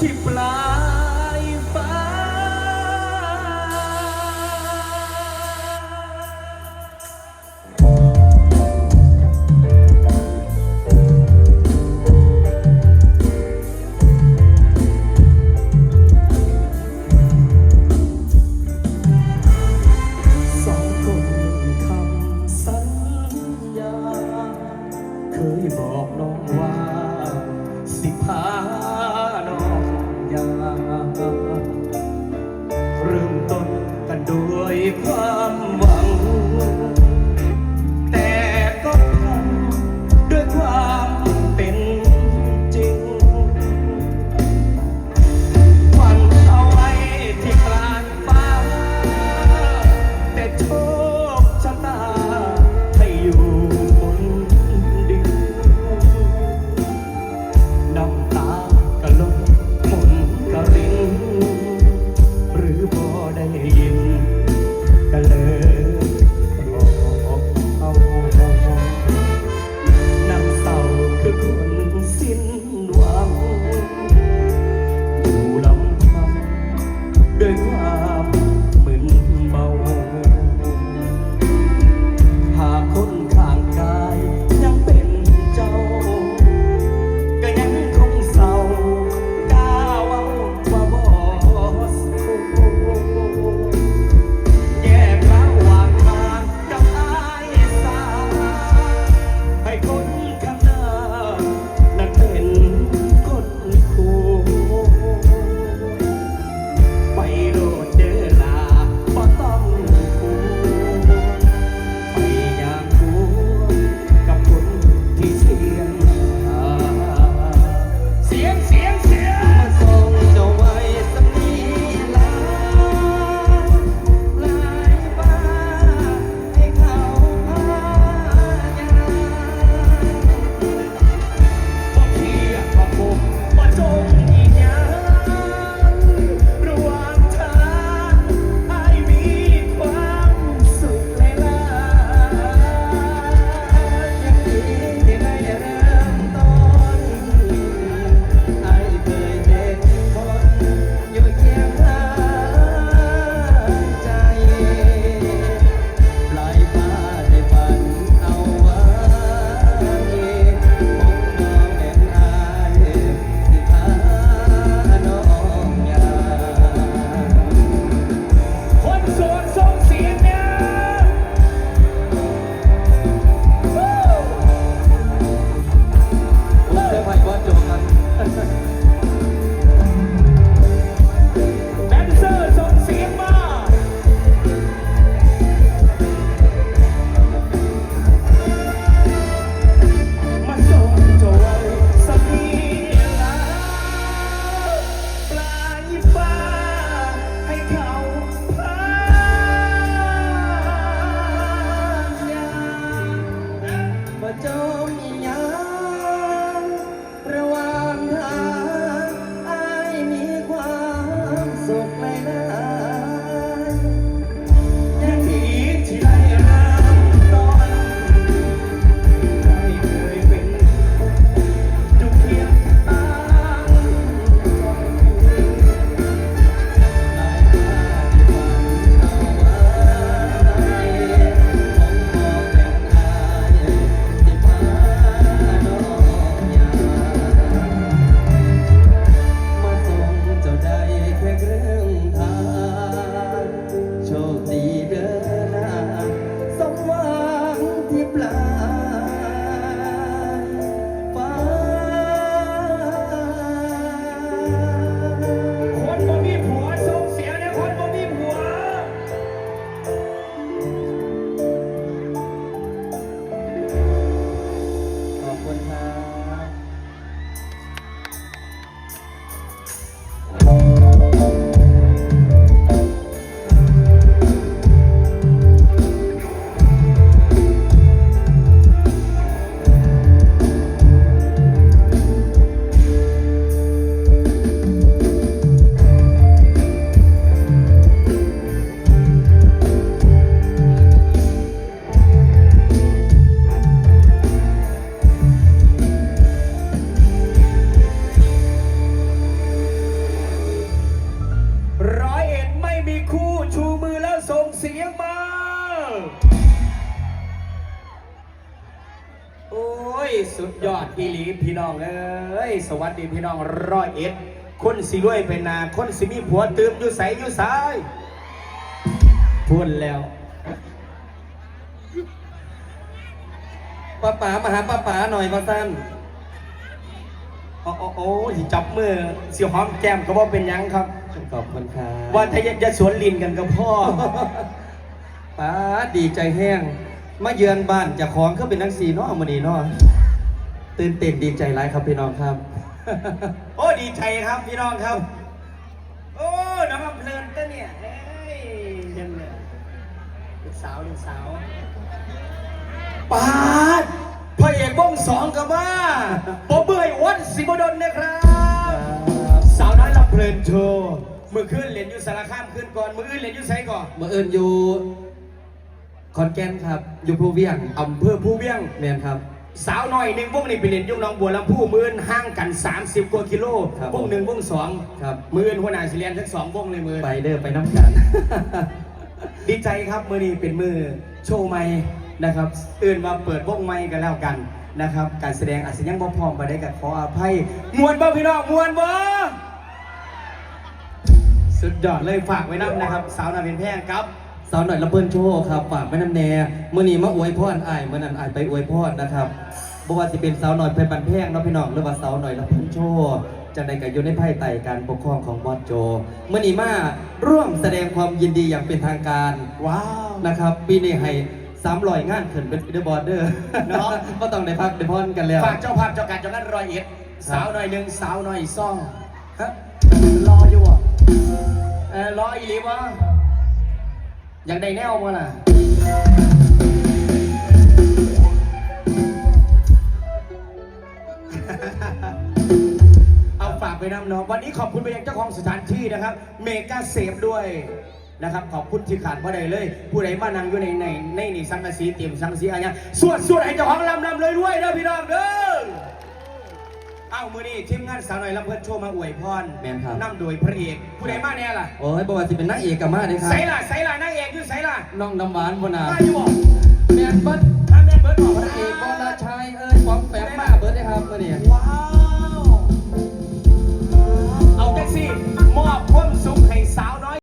ที่ปลา 啊啊啊啊。 เสียงมาโอ้ย สุดยอดอีหลีพี่น้องเอ้ย สวัสดีพี่น้องร้อยเอ็ด คนสิรวยเป็นนา คนสิมีผัวตืมอยู่ใสอยู่สายพูดแล้วป้าป๋ามาหาป้าป๋าหน่อยมาสั้น โอ้โอ้โอ้สิจับมือเสียวหอมแก้มก็ว่าเป็นหยังครับ ขอบคุณครับว่าถ้าอยากจะสวนลินกันกับพ่อป๋าดีใจแห้ง มาเยือนบ้านเจะของก็เป็นนังสีเนาะมื้อนี้เนาะตื่นเต้นดีใจหลายครับพี่น้องครับ โอ้ดีใจครับพี่น้องครับ โอ้น้องอำเพลินก็เนี่ยเฮ้ยยังเนี่ยลูกสาวลูกสาวปาด พระเอกวงสองกับว่าปอเบื่อยวัดสิบดลนะครับ สาวน้อยลำเพลินโชว์มือขึ้นเหรียญอยู่สารคามขึ้นก่อนมืออื่นเหรียญอยู่ไซก่อนมื่อเอิญอยู่ขอนแก่นครับอยู่ภูเวียงอำเภอผู้เวียงแมนครับ สาวน้อยหนึ่งวงนี่ไปเรียนอยุ่งน้องบัวลำพูมือนห่างกัน 30กว่ากิโลครับวงหนึ่งวงสองครับมือนหัวหน้าสิเรียนทั้งสองวงเลยมือไปเด้อไปน้ำกันดีใจครับมือนี้เป็นมือโชว์ใหม่ นะครับอื่นมาเปิดวงใหม่กันแล้วกันนะครับ การแสดงอาจจะยังบ่พร้อมไปได้กับขออภัยมวนบ่พี่น้องมวนบ่สุดยอดเลยฝากไว้นํนะครับ สาวนาเป็นแพงครับสาวหน่อยลำเพิ่นโชว์ครับฝากไว้น้ำแน่มื่อนี้มาอวยพรอ้ายมื่อนั้นอ้ายไปอวยพรนะครับบ่ว่าสิเป็นสาวหน่อยเพชรบันแพงเนาะพี่น้องหรือว่าสาวหน่อยลำเพิ่นโชว์จังใดก็อยู่ในภายใต้การปกครองของบอสโจมื่อนี้มาร่วมแสดงความยินดีอย่างเป็นทางการว้าวนะครับปีนี้ให้ สามรอยงานขึ้นเป็นเดอะบอร์เดอร์เนาะก็ต้องได้พักได้พรกันแล้ว ฝากเจ้าภาพเจ้าการเจ้านั้นรอยเอ็ด สาวหน่อยหนึ่งสาวหน่อยซ่องครับรออยู่อะเออรออีหลีวะอยากได้แนวมั้ล่ะเอาฝากไปนำเนาะวันนี้ขอบคุณไปยังเจ้าของสถานที่นะครับ เมกาเซฟด้วย นะครับขอบคุณที่ขาดบ่ได้เลย ผู้ใดมานั่งอยู่ในในในนี่สังกะสีเตรียมสังกะสีอะไรเงี้ยสวดสวดให้เจ้าของลำลำเลยด้วยเด้อพี่น้องเด้อเอามือนี่ทีมงานสาวหน่อยลำเพิ่นโชว์มาอวยพรแม่นครับ นำโดยพระเอกผู้ใดมาเนี่ยล่ะโอ้ยบอกว่าสิเป็นนางเอกกับมาเลยครับใส่ล่ะใส่ล่ะนางเอกอยู่ใส่ล่ะน้องน้ำหวานพนามาอยู่บ่แมนเบิร์ดถ้าแม่นเบิร์ดบอกพพระระเอเอกกบอลราชัยเอ้ยป้อมแปมมาเบิร์ดได้ครับมื่อนี้โอ้